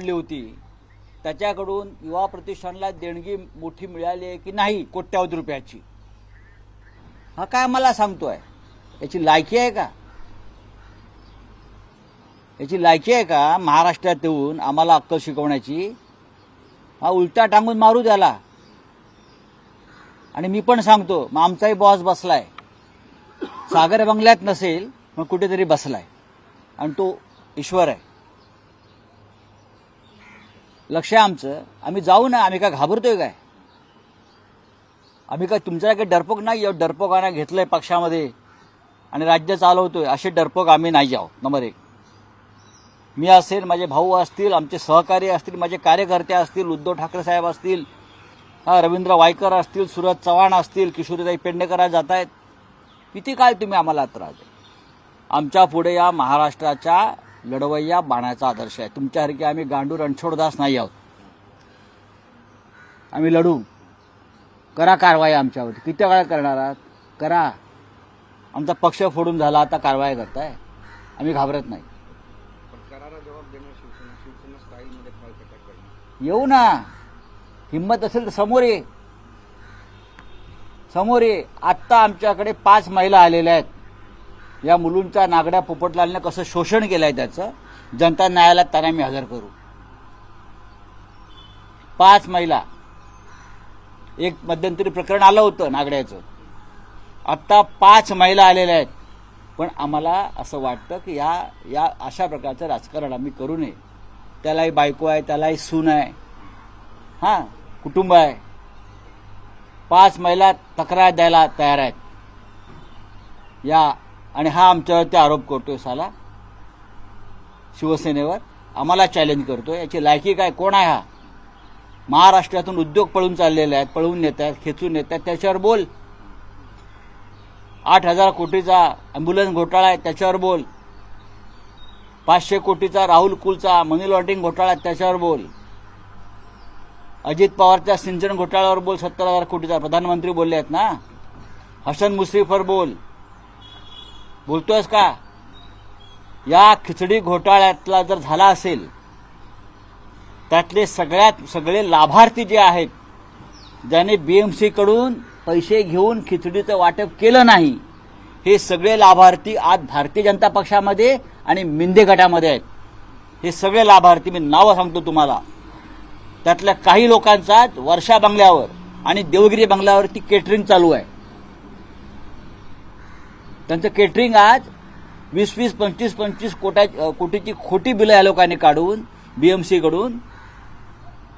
निवडली होती. त्याच्याकडून युवा प्रतिष्ठानला देणगी मोठी मिळाली आहे की नाही कोट्यावधी रुपयाची? हा काय मला सांगतोय? याची लायकी आहे का? याची लायकी आहे का महाराष्ट्रात येऊन आम्हाला अक्कल शिकवण्याची? हा उलटा टांगून मारू द्याला आणि मी पण सांगतो मग आमचाही बॉस बसलाय. सागर बंगल्यात नसेल मग कुठेतरी बसलाय. आणि तो ईश्वर आहे. लक्ष आहे आमचं. आम्ही जाऊ ना आम्ही काय घाबरतोय काय? आम्ही काय तुमच्या काही डरपोक नाही आहोत डरपोकांना घेतलंय पक्षामध्ये. आणि राज्य चालवतोय असे डरपोक आम्ही नाही आहोत नंबर एक. मी असेल माझे भाऊ असतील आमचे सहकारी असतील माझे कार्यकर्ते असतील उद्धव ठाकरे साहेब असतील हा रवींद्र वायकर असतील सुरज चव्हाण असतील किशोरीताई पेडणेकर जात आहेत. किती काय तुम्ही आम्हाला त्रास आमच्या पुढे या महाराष्ट्राच्या लढवय्या बाणाचा आदर्श आहे. तुमच्यासारखे आम्ही गांडू रणछोडदास नाही आहोत. आम्ही लढू. करा कारवाई आमच्यावर किती वेळा करणार आहात? करा. आमचा पक्ष फोडून झाला आता कारवाई करताय. आम्ही घाबरत नाही. येऊ ना. हिंमत असेल तर समोर ये. समोर ये. आत्ता आमच्याकडे पाच महिला आलेल्या आहेत. या मुलूंच्या नागड्या पोपटलालने कसं शोषण केलंय त्याचं जनता न्यायालयात त्यांना मी हजर करू. पाच महिला. एक मध्यंतरी प्रकरण आलं होतं नागड्याचं. आत्ता पाच महिला आलेल्या आहेत. पण आम्हाला असं वाटतं की या या अशा प्रकारचं राजकारण आम्ही करू नये. त्यालाही बायको आहे त्यालाही सून आहे. हा कुटुंब आहे. पाच महिला तक्रार द्यायला तयार आहेत. या आणि हा आमच्यावरती आरोप करतोय साला. शिवसेनेवर. आम्हाला चॅलेंज करतोय. याची लायकी काय? कोण आहे हा? महाराष्ट्रातून उद्योग पळून चाललेले आहेत पळवून नेत आहेत खेचून नेत आहेत त्याच्यावर बोल. आठ हजार कोटीचा अँब्युलन्स घोटाळा आहे त्याच्यावर बोल. पाचशे कोटीचा राहुल कुलचा मनी लॉन्ड्रिंग घोटाळा आहे त्याच्यावर बोल. अजित पवारच्या सिंचन घोटाळ्यावर बोल सत्तर हजार कोटीचा. प्रधानमंत्री बोलले आहेत ना? हसन मुश्रीफवर बोल. बोलतोयस का? या खिचडी घोटाळ्यातला जर झाला असेल त्यातले सगळ्यात सगळे लाभार्थी जे आहेत ज्याने बीएमसी कडून पैसे घेऊन खिचडीचं वाटप केलं नाही हे सगळे लाभार्थी आज भारतीय जनता पक्षामध्ये आणि मिंदे गटामध्ये आहेत. हे सगळे लाभार्थी मी नावं सांगतो तुम्हाला. त्यातल्या काही लोकांचा वर्षा बंगल्यावर आणि देवगिरी बंगल्यावरती केटरिंग चालू आहे. त्यांचं केटरिंग आज वीस वीस पंचवीस पंचवीस कोटा कोटीची खोटी बिलं या लोकांनी काढून बीएमसीकडून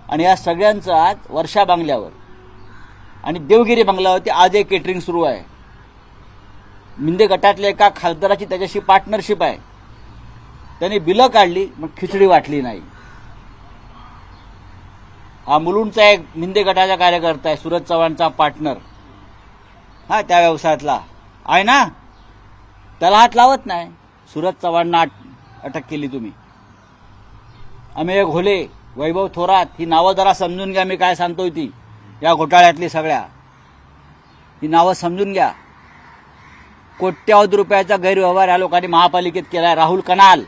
आणि या सगळ्यांचं आज वर्षा बंगल्यावर. आणि देवगिरी बंगल्यावरती आज एक केटरिंग सुरू आहे. मिंदे गटातल्या एका खासदाराची त्याच्याशी पार्टनरशिप आहे. त्यांनी बिलं काढली मग खिचडी वाटली नाही. हा मुलुंडचा एक मिंदे गटाचा कार्यकर्ता आहे सुरज चव्हाणचा पार्टनर हा त्या व्यवसायातला. आहे ना? त्याला हात लावत नाही. सुरज चव्हाणना अटक केली तुम्ही. अमेय घोले वैभव थोरात ही नावं जरा समजून घ्या मी काय सांगतोय ती. या घोटाळ्यातली सगळ्या. ही नावं समजून घ्या. कोट्यावधी रुपयाचा गैरव्यवहार या लोकांनी महापालिकेत केलाय. राहुल कनाल.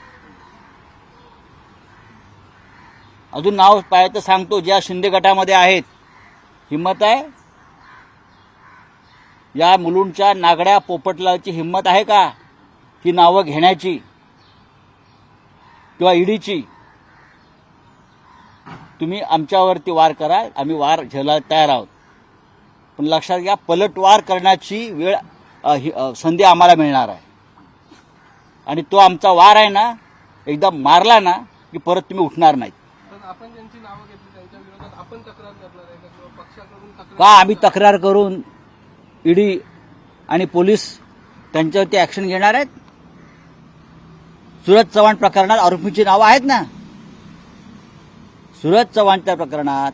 अजून नाव पाहिजे तर सांगतो ज्या शिंदे गटामध्ये आहेत. हिंमत आहे? या मुलुंडच्या नागड्या पोपटलाची हिंमत आहे का? ही नावं घेण्याची किंवा ईडीची तुम्ही आमच्यावरती वार करा आम्ही वार झेलायला तयार आहोत. पण लक्षात घ्या पलटवार करण्याची वेळ ही, संधी आम्हाला मिळणार आहे. आणि तो आमचा वार आहे ना एकदा मारला ना की परत तुम्ही उठणार नाहीत. का? आम्ही तक्रार करून ईडी आणि पोलीस त्यांच्यावरती ऍक्शन घेणार आहेत? सुरज चव्हाण प्रकरणात आरोपींची नावं आहेत ना? सुरज चव्हाणच्या प्रकरणात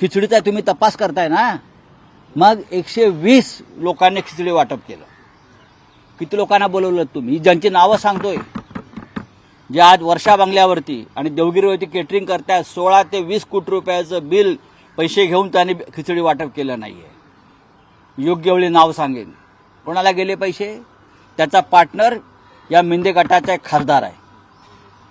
खिचडीचा तुम्ही तपास करताय ना? मग एकशे वीस लोकांनी खिचडी वाटप केलं. किती लोकांना बोलवलं तुम्ही? ज्यांची नावं सांगतोय. जे आज वर्षा बंगल्यावरती आणि देवगिरीवरती केटरिंग करतायत सोळा ते वीस कोटी रुपयाचं बिल पैसे घेऊन त्यांनी खिचडी वाटप केलं नाही आहे योग्य वेळी नाव सांगेन. कोणाला गेले पैसे? त्याचा पार्टनर या मिंदे गटाचा एक खासदार आहे.